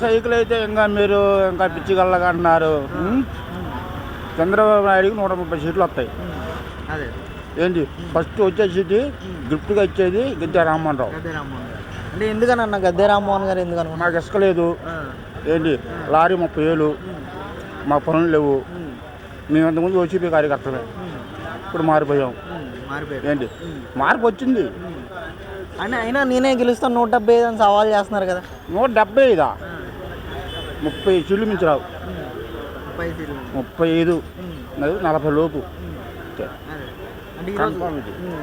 Cycle అయితే ఇంకా మీరు ఇంకా పిచ్చిగల్లగా అంటున్నారు? చంద్రబాబు నాయుడుకి నూట ముప్పై సీట్లు వస్తాయి. ఏంటి? ఫస్ట్ వచ్చే సీటు గిఫ్ట్గా ఇచ్చేది గద్దె రామ్మోహన్ రావు అంటే ఎందుకని అన్న గద్దె రామ్మోహన్ గారు ఎందుకు అనుకున్నా మాకు ఇసుక లేదు ఏంటి? లారీ ముప్పై వేలు మా పనులు లేవు. మేము అంతకుముందు ఓసీపీ కార్యకర్తమే ఇప్పుడు మారిపోయాం. ఏంటి? మార్పు వచ్చింది. అని అయినా నేనే గెలుస్తాను నూట డెబ్బై ఐదు అని సవాల్ చేస్తున్నారు కదా. నూట డెబ్బై ఐదా? ముప్పై సీట్లు మించి రావు. ముప్పై ఐదు నలభై లోపు.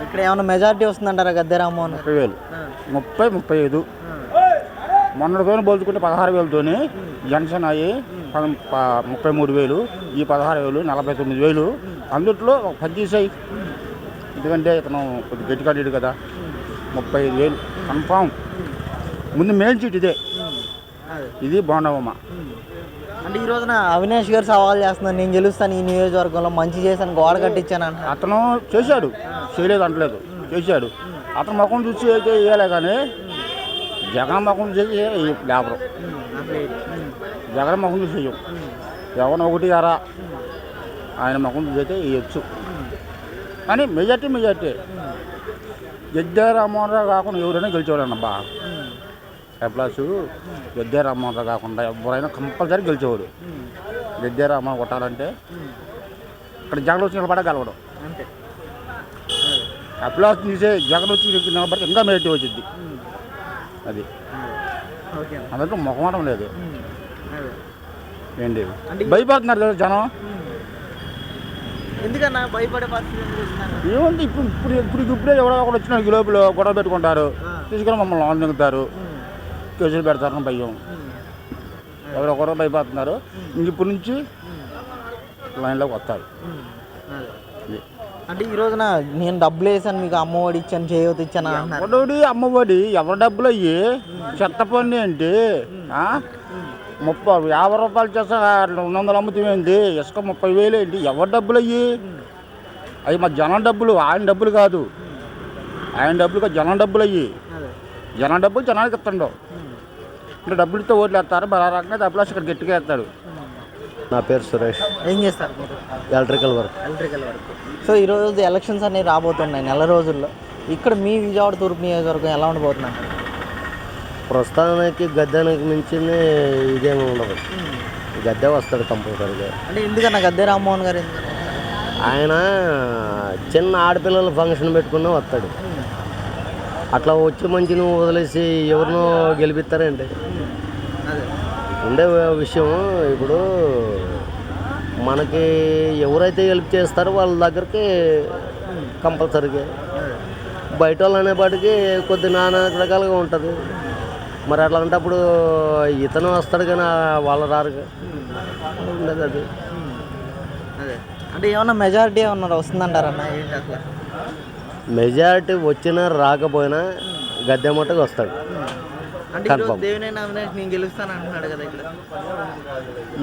ఇక్కడ ఏమైనా మెజారిటీ వస్తుందంటారా గద్దె రామ్మోహన్ ముప్పై వేలు. ముప్పై ముప్పై ఐదు. ఆ, మొన్నటితో పోల్చుకుంటే పదహారు వేలతోని జన్సన్ అయ్యి ముప్పై మూడు వేలు ఈ పదహారు వేలు నలభై తొమ్మిది వేలు. అందుట్లో తీసాయి. ఎందుకంటే ఇతను కొద్ది గట్టి కట్టాడు కదా. ముప్పై ఐదు వేలు. కన్ఫామ్. ముందు మెయిన్ సీట్ ఇదే. ఇది బాగుండవమ్మ ఉమ్. అంటే ఈ రోజున అవినాష్ గారు సవాల్ చేస్తున్నారు నేను గెలుస్తాను ఈ నియోజకవర్గంలో. మంచి చేశాను గోడ కట్టించాను అతను చేశాడు. చేయలేదు అంటలేదు. చేశాడు. అతను ముఖం చూసి అయితే వేయలే కానీ జగన్ ముఖం చూసి లేబరు జగన్ ముఖం చూసి వేయం జగన్ ఒకటి అరా ఆయన ముఖం చూసి అయితే వేయచ్చు. కానీ మెజార్టీ మెజార్టీ. గద్దె రామ్మోహన్ కాకుండా ఎవరైనా గెలిచేవాడు అబ్బా ఉమ్, ప్లస్ గద్దె రామ్మోహన్ కాకుండా ఎవరైనా కంపల్సరీ గెలిచేవాడు. గద్దె రామ్మోహన్ కొట్టాలంటే. ఇక్కడ జగన్ వచ్చి నిలబడ గెలవడం. అంతే. అప్లాస్ తీసే జగన్ వచ్చి నిలబడితే ఇంకా మెజార్టీ వచ్చింది అది. అదే. ఓకే. అన్న. అందులో మొహమాటం లేదు. ఏంటి? భయపడుతున్నారు కదా జనం. ఎందుకన్నా భయపడే పరిస్థితి ఎందుకు వచ్చిందన్న? ఏముంది ఇప్పుడు ఇప్పుడు ఇప్పుడు ఇప్పుడే ఎవడో ఒకడు వచ్చిన లోపల గొడవ పెట్టుకుంటారు. తీసుకుని మమ్మల్ని లోన్ దిగుతారు కేసులు పెడతారని భయం. ఎవరో ఒకరో భయపడుతున్నారు. ఇంక ఇప్పటి నుంచి లైన్లోకి వస్తారు. అంటే ఈ రోజున నేను డబ్బులు వేసాను మీకు అమ్మఒడి ఇచ్చాను చేయవద్దు ఇచ్చాను ఎవడోడి అమ్మఒడి ఎవరి డబ్బులు అయ్యి చెత్త పన్ను ఏంటి? ఆ? ముప్పై యాభై రూపాయలు చేస్తా రెండు వందలు అమ్ముతామేంటి ఇసుక ముప్పై వేలు ఏంటి? ఎవరి డబ్బులు అయ్యి? అవి మా జనం డబ్బులు ఆయన డబ్బులు కాదు. ఆయన డబ్బులు కాదు జనం డబ్బులు అయ్యి. జనం డబ్బులు జనానికి ఇస్తుండవు. ఇంకా డబ్బులు ఇస్తే ఓట్లు వేస్తారు రకంగా డబ్బులు ఇక్కడ గట్టిగా వేస్తాడు నా పేరు సురేష్. ఏం చేస్తారు మీరు? Electrical work. Electrical work. So ఈరోజు ఎలక్షన్స్ అనేవి రాబోతున్నాయి నెల రోజుల్లో. ఇక్కడ మీ విజయవాడ తూర్పు నియోజకవర్గం ఎలా ఉండబోతుందంటారు ప్రస్తుతానికి గద్దెనికి మించింది ఇదేమి ఉండదు. గద్దె వస్తాడు కంపల్సరీగా. అంటే ఎందుకన్నా గద్దె రామ్మోహన్ గారు ఎందుకన్నా ఆయన చిన్న ఆడపిల్లల ఫంక్షన్ పెట్టుకున్నా వస్తాడు. అట్లా వచ్చి మంచిని వదిలేసి ఎవరినో గెలిపిస్తారండి ఉండే విషయం ఇప్పుడు మనకి ఎవరైతే హెల్ప్ చేస్తారో వాళ్ళ దగ్గరికి కంపల్సరీగా. బయట వాళ్ళు అనేపాటికి కొద్ది నానా రకాలుగా ఉంటుంది. మరి అట్లా అంటప్పుడు ఇతను వస్తాడు కానీ వాళ్ళు రారు. ఉండదు అది. అదే. అంటే ఏమన్నా మెజారిటీ ఏమన్నా వస్తుందంటారన్న ఏంటి అసలు మెజారిటీ వచ్చినా రాకపోయినా గద్దె మట్టుకు వస్తాడు.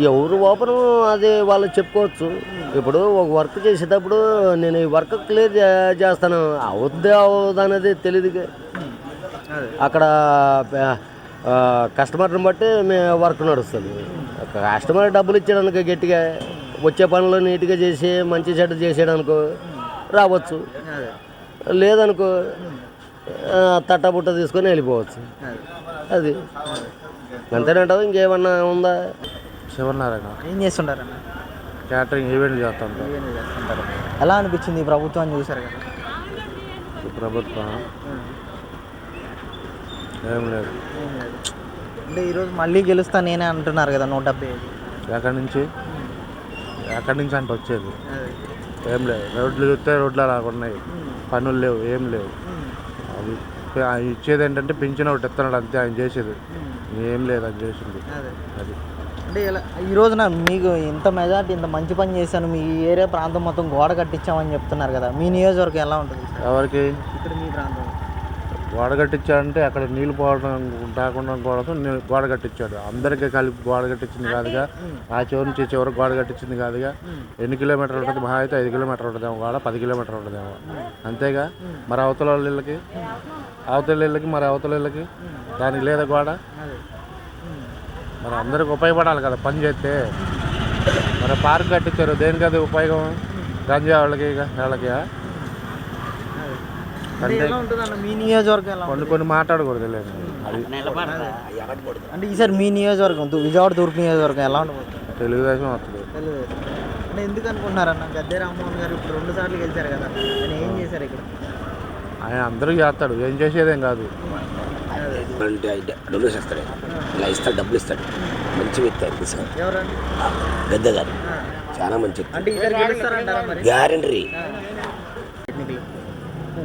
ఎవరు ఓపెన్ అది వాళ్ళు చెప్పుకోవచ్చు. ఇప్పుడు ఒక వర్క్ చేసేటప్పుడు నేను ఈ వర్క్ క్లియర్ చేస్తాను. అవుద్ది అనేది తెలియదు అక్కడ కస్టమర్ని బట్టి మే వర్క్ నడుస్తుంది. కస్టమర్ డబ్బులు ఇచ్చేయడానికి గట్టిగా వచ్చే పనులు నీట్గా చేసి మంచి చెడ్డ చేసేయడానికో రావచ్చు. లేదనుకో తట్టబుట్ట తీసుకొని వెళ్ళిపోవచ్చు. అదే. అంతేనంటావు? ఇంకేమన్నా ఉందా? శివనారాయణ. ఏం చేస్తుంటారన్న? క్యాటరింగ్ ఈవెంట్ చేస్తాం ఇవన్నీ చేస్తుంటారు. ఎలా అనిపించింది ఈ ప్రభుత్వాన్ని చూశారు కదా? ప్రభుత్వం? ఏం లేదు. అంటే ఈరోజు మళ్ళీ గెలుస్తా నేనే అంటున్నారు కదా నూట డెబ్బై ఎక్కడి నుంచి? ఎక్కడి నుంచి అంటే వచ్చేది. అదే. ఏం లేదు. రోడ్లు చూస్తే రోడ్లు అలాగున్నాయి పనులు లేవు ఏం లేవు. అది ఆయన ఇచ్చేది ఏంటంటే పింఛన్ ఒకటి ఇస్తున్నాడు అంతే ఆయన చేసేది. ఏం లేదు ఆయన చేసింది. అదే. అది. అంటే ఇలా ఈ రోజున మీకు ఇంత మెజార్టీ ఇంత మంచి పని చేశాను మీ ఏరియా ప్రాంతం మొత్తం గోడ కట్టించామని చెప్తున్నారు కదా మీ నియోజకవర్గం ఎలా ఉంటుంది ఎవరికి? ఇక్కడ మీ ప్రాంతం. గోడ కట్టించాడంటే అక్కడ నీళ్ళు పోవడం రాకుండా కోసం గోడ కట్టించాడు. అందరికీ కలిపి గోడ కట్టించింది కాదుగా. ఆ చివరి నుంచి చివరి గోడ కట్టించింది కాదుగా. ఎన్ని కిలోమీటర్లు ఉంటుంది? మహా అయితే ఐదు కిలోమీటర్లు ఉంటుందేమో గోడ పది కిలోమీటర్లు ఉంటుందేమో అంతేగా? మరి అవతల వాళ్ళ ఇళ్ళకి? అవతల ఇళ్ళకి మరి అవతల ఇళ్ళకి? దానికి లేదా గోడ? మరి అందరికి ఉపయోగపడాలి కదా పని చేస్తే. మరి పార్క్ కట్టించారు. దేనికి అది ఉపయోగం? గంజా వాళ్ళకి ఇక వాళ్ళకి అంటే మీ నియోజకవర్గం ఎలా కొన్ని కొన్ని మాట్లాడకూడదు లేదు అది అంటే ఈసారి మీ నియోజకవర్గం తూ- విజయవాడ తూర్పు నియోజకవర్గం ఎలా ఉండబోతుంది తెలుగుదేశం వస్తుంది. తెలుగుదేశం. అంటే ఎందుకు అనుకుంటున్నారన్న? గద్దె రామ్మోహన్ గారు ఇప్పుడు రెండు సార్లు గెలిచారు కదా ఆయన ఏం చేశారు ఇక్కడ? ఆయన అందరూ చేస్తాడు ఏం చేసేదేం కాదు. అంటే డబ్బులు ఇస్తాడు ఇలా ఇస్తాడు డబ్బులు ఇస్తాడు. మంచి వ్యక్తి ఆయన గద్దె గారు. చాలా మంచి వ్యక్తి అంటే గ్యారంటీ.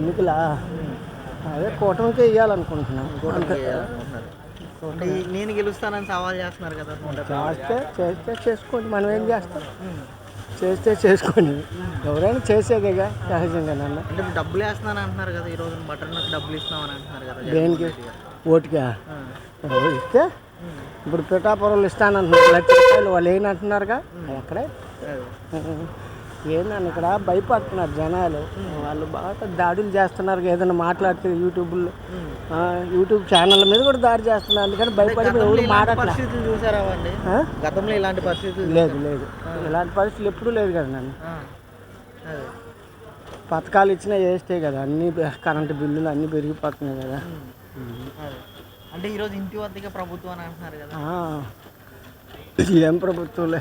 ఎన్నికల అదే కూటమికి ఇవ్వాలనుకుంటున్నాం ఈ- నేను గెలుస్తానని సవాల్ చేస్తున్నారు కదా చేస్తే చేస్తే చేసుకోండి. మనం ఏం చేస్తాం? చేస్తే చేసుకోండి. ఎవరైనా చేసేదేగా సహజంగా నన్ను. అంటే డబ్బులు వేస్తున్నాను అంటున్నారు కదా ఈ రోజు బటర్ నాకు డబ్బులు ఇస్తామని అంటున్నారు కదా దేనికి. ఓటుగా ఇస్తే? ఇప్పుడు పిఠాపురంలో ఇస్తానంటున్నారు లక్ష రూపాయలు వాళ్ళు ఏంటంటున్నారుగా అక్కడే. ఏందని ఇక్కడ భయపడుతున్నారు జనాలు? వాళ్ళు బాగా దాడులు చేస్తున్నారు ఏదైనా మాట్లాడితే యూట్యూబ్లో యూట్యూబ్ ఛానళ్ళ మీద కూడా దాడి చేస్తున్నారు. అందుకని భయపడి ఎవరు ఇలాంటి మాట్లాడలే పరిస్థితులు చూసారా అండి? ఆ? గతంలో ఇలాంటి పరిస్థితులు లేదు లేదు. ఇలాంటి పరిస్థితులు ఎప్పుడూ లేదు కదా నన్ను. పథకాలు ఇచ్చినా వేస్తే కదా అన్ని కరెంటు బిల్లులు అన్నీ పెరిగిపోతున్నాయి కదా. అంటే ఈరోజు ఇంటి వద్దకే ప్రభుత్వం అని అంటున్నారు కదా. ఏం ప్రభుత్వంలే